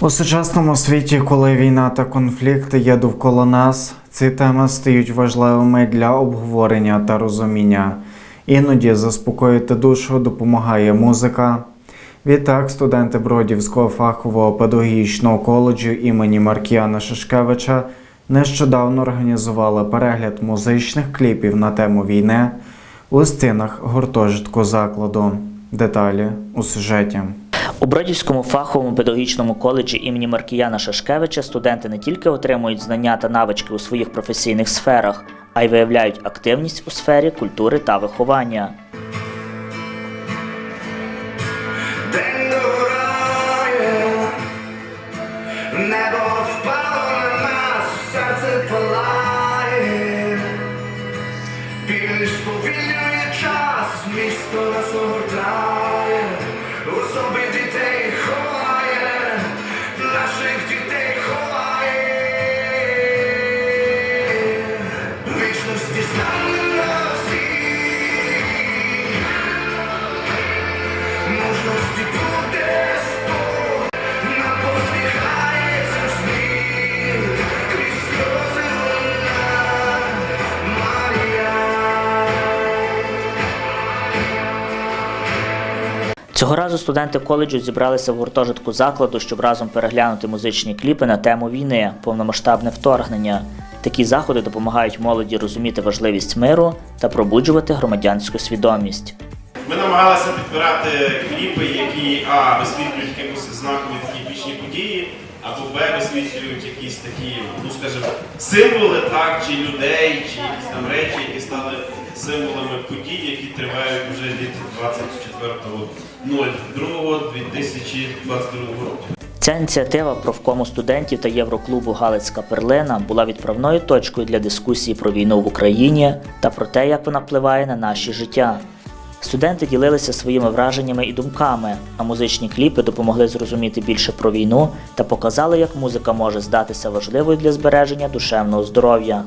У сучасному світі, коли війна та конфлікти є довкола нас, ці теми стають важливими для обговорення та розуміння. Іноді заспокоїти душу допомагає музика. Відтак, студенти Бродівського фахового педагогічного коледжу імені Маркіяна Шишкевича нещодавно організували перегляд музичних кліпів на тему війни у стінах гуртожитку закладу. Деталі у сюжеті. У Бродівському фаховому педагогічному коледжі імені Маркіяна Шашкевича студенти не тільки отримують знання та навички у своїх професійних сферах, а й виявляють активність у сфері культури та виховання. Сповільнює час, місто нас огортає, у Цього разу студенти коледжу зібралися в гуртожитку закладу, щоб разом переглянути музичні кліпи на тему війни, повномасштабне вторгнення. Такі заходи допомагають молоді розуміти важливість миру та пробуджувати громадянську свідомість. Ми намагалися підбирати кліпи, які а висвітлюють якісь знакові такі події, або б висвітлюють якісь такі, ну скажімо, символи, так, чи людей, чи якісь там речі, які стали символами подій, які тривають вже від 24.02.2022 року. Ця ініціатива профкому студентів та Євроклубу Галицька перлина була відправною точкою для дискусії про війну в Україні та про те, як вона впливає на наші життя. Студенти ділилися своїми враженнями і думками, а музичні кліпи допомогли зрозуміти більше про війну та показали, як музика може здатися важливою для збереження душевного здоров'я.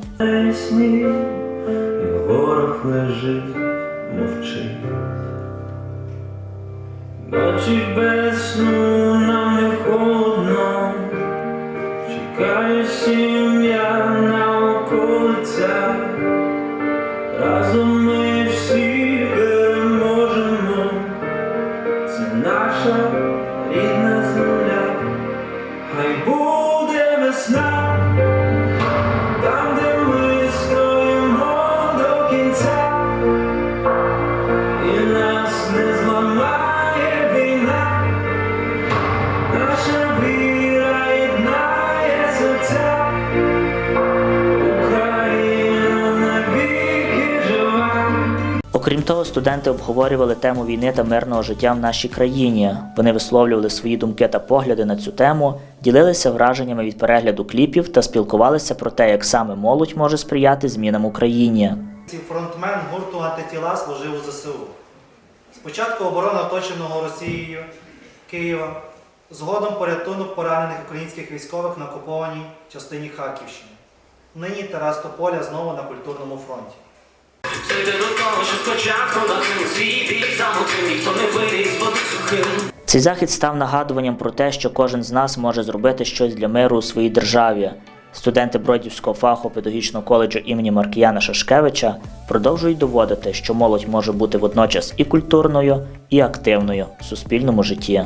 ворог лежить, мовчить. Ночі без сну нам не холодно, чекає сім'я на околицях. Разом ми Nasha Окрім того, студенти обговорювали тему війни та мирного життя в нашій країні. Вони висловлювали свої думки та погляди на цю тему, ділилися враженнями від перегляду кліпів та спілкувалися про те, як саме молодь може сприяти змінам Україні. Фронтмен гурту антитіла служив у ЗСУ. Спочатку оборона оточеного Росією Києва, згодом порятунок поранених українських військових на окупованій частині Харківщини. Нині Тарас Тополя знову на культурному фронті. Цей захід став нагадуванням про те, що кожен з нас може зробити щось для миру у своїй державі. Студенти Бродівського фаху педагогічного коледжу імені Маркіяна Шашкевича продовжують доводити, що молодь може бути водночас і культурною, і активною в суспільному житті.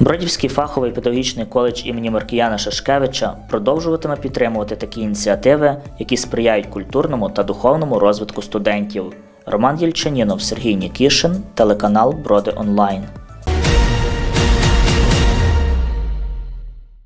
Бродівський фаховий педагогічний коледж імені Маркіяна Шашкевича продовжуватиме підтримувати такі ініціативи, які сприяють культурному та духовному розвитку студентів. Роман Єльчанінов, Сергій Нікішин, телеканал Броди Онлайн.